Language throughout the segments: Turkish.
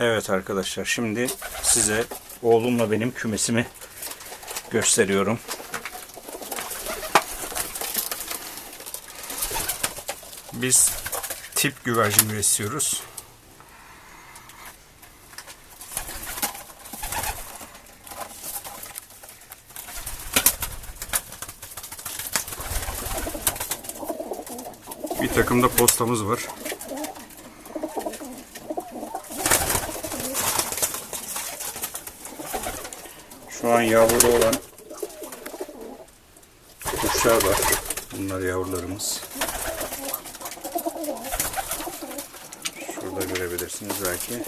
Evet arkadaşlar şimdi size oğlumla benim kümesimi gösteriyorum. Biz tip güvercin besliyoruz. Bir takım da postamız var. Şu an yavru olan kuşlar var. Bunlar yavrularımız. Şurada görebilirsiniz belki.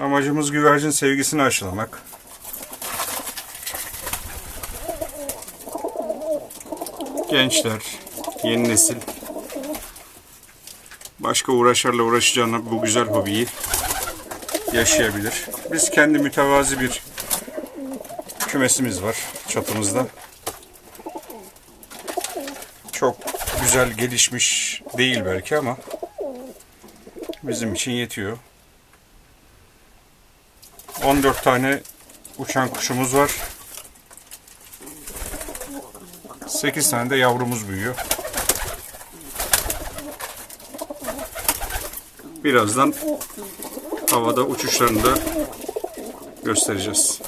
Amacımız güvercin sevgisini aşılamak. Gençler, yeni nesil başka uğraşlarla uğraşacağına bu güzel hobiyi yaşayabilir. Biz kendi mütevazi bir kümesimiz var çatımızda. Çok güzel gelişmiş değil belki ama bizim için yetiyor. 14 tane uçan kuşumuz var. 8 tane de yavrumuz büyüyor. Birazdan havada uçuşlarını da göstereceğiz.